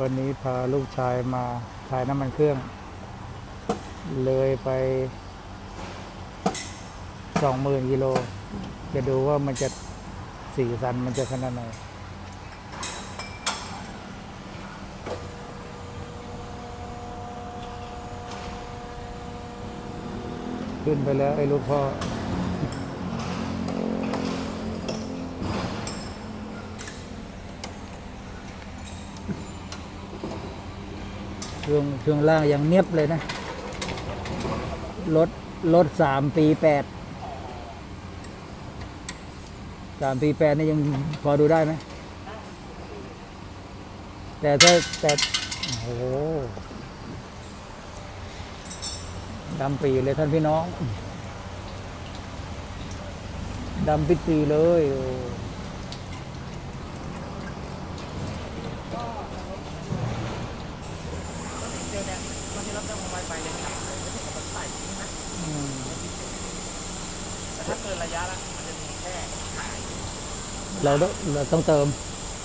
วันนี้พาลูกชายมาถ่ายน้ำมันเครื่อง เลยไปสองหมื่นกิโล จะดูว่ามันจะสีสันมันจะขนาดไหนขึ้นไปแล้วไอ้ลูกพ่อ ช่วงช่วงล่างยังเนียบเลยนะ รถ รถสามปีแปดสามปีแปดนี่ยังพอดูได้ไหม แต่ถ้าแต่โอ้โหดำปีเลยท่านพี่น้อง ดำปิดปีเลยโอ้ เจอเนี่ยตอนที่ เราเติมลงไปไปยังหนักเลยไม่ถึงกับมันใส่นะอืมแต่ถ้าเกินระยะละมันจะมีแค่หายเราต้องเราต้องเติม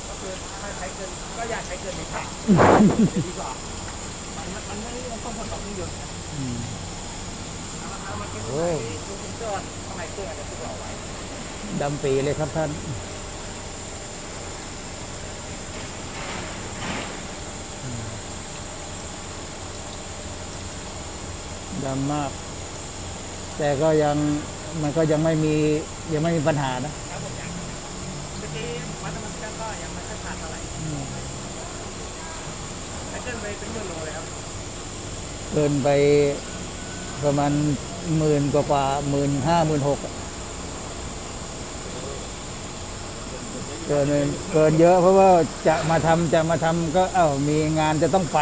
ก็คือถ้าใช้เกินก็อย่าใช้เกินในแท็กจะดีกว่ามันมันไม่มันต้องผลต่อเครื่องยนต์นะอืมถ้ามันเป็นโอ้ใส่ลูกเครื่องข้างในเครื่องอาจจะถูกหล่อไว้ดำปีเลยครับท่าน ดำมาก แต่ก็ยังมันก็ยังไม่มียังไม่มีปัญหานะครับผมอย่างเมื่อกี้วัดน้ำมันเครื่องก็ยังไม่ค่อยขาดเท่าไหร่ใช้เกินไปเป็นหมื่นโลเลยครับเกินไปประมาณหมื่นกว่ากว่าหมื่นห้าหมื่นหกเกินเกินเยอะเพราะว่าจะมาทำจะมาทำก็เอ้ามีงานจะต้องไป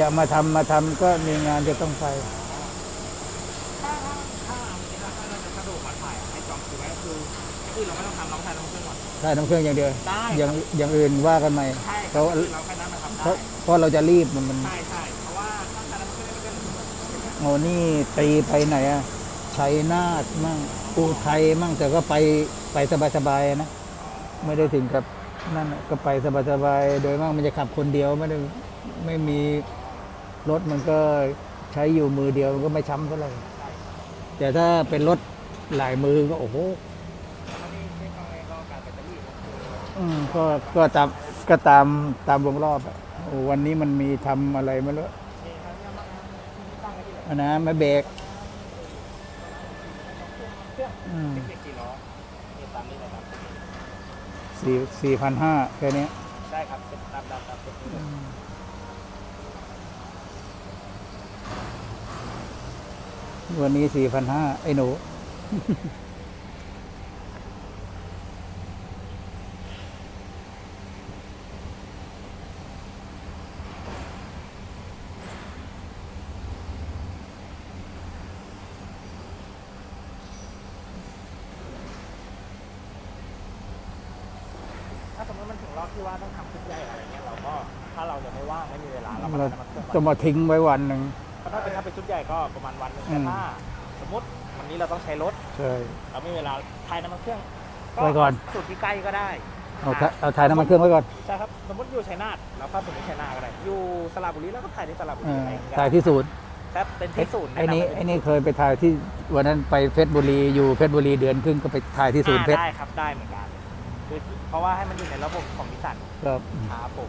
จะมาทำมาทำก็มีงานจะต้องไป ถ้าถ้าถ้าถ้าเราจะสะดวกมาถ่ายให้จองคือไว้ก็คือคือเราไม่ต้องทำเราถ่ายน้ำมันเครื่องก่อนใช่น้ำเครื่องอย่างเดียวได้อย่างอย่างอื่นว่ากันใหม่ใช่เพราะคือเราแค่นั้นมาทำเพได้ราะเพราะเราจะรีบมันมันใช่ใช่เพราะว่าถ้าถ่ายน้ำมันเครื่องไม่เป็นโอ้นี่ตีไปไหนอะชัยนาทมั่งอุทัยมั่งแต่ก็ไปไปสบายๆนะไม่ได้ถึงกับนั่นน่ะก็ไปสบายๆโดยมากมันจะขับคนเดียวไม่ได้ไม่มีรถมันก็ใช้อยู่มือเดียวมันก็ไม่ช้ำเท่าไหร่แต่ถ้าเป็นรถห ลายมือก็โอ้โหอืมก็ก็ตามก็ตามตามวงรอบอะโอ้วันนี้มันมีทำอะไรไม่รู้อันนะไม่เบรกอืมเจ็ดกี่ล้อนี่ตามนี้นะครับสี่สี่พันห้าแค่นี้ใช่ครับเป็นตามตามตามเป็นนี้เลยวันนี้สี่พันห้าไอ้หนู ถ้าสมมติมันถึงรอบที่ว่าต้องทำชุดใหญ่อะไรเงี้ยเราก็ถ้าเรายังไม่ว่างไม่มีเวลาเราก็เราทำน้ำมันเครื่องจะมาทิ้งไว้วันหนึ่งเพราะถ้าเป็นถ้าเป็นชุดใหญ่ก็ประมาณวันหนึ่งอืแต่มถ้าสมมติ วันนี้เราต้องใช้รถ ใช่ เราไม่มีเวลาถ่ายน้ำมันเครื่องไว้ก่อนสูตรที่ใกล้ก็ได้เอาถ่ายเอาถ่ายน้ำมันเครื่องไว้ก่อนใช่ครับ สมมติอยู่ชัยนาทเราก็สมมติชัยนาทก็ได้อยู่สระบุรีแล้วก็ถ่ายที่สระบุเอรีออะไรอย่างเงี้ยถ่ายที่ศูนย์ครับเป็นที่ศูนย์ไอ้นี่แะำว้ไอ้นี่เคยไปถ่ายที่วันนั้นไปเพชรบุรีอยู่เพชรบุรีเดือนครึ่งก็ไปถ่ายที่ศูนย์เพชรอ่าได้ครับได้เหมือนกันคือเพราะว่าให้มันอยู่ในระบบของนิสสันก็ครับผม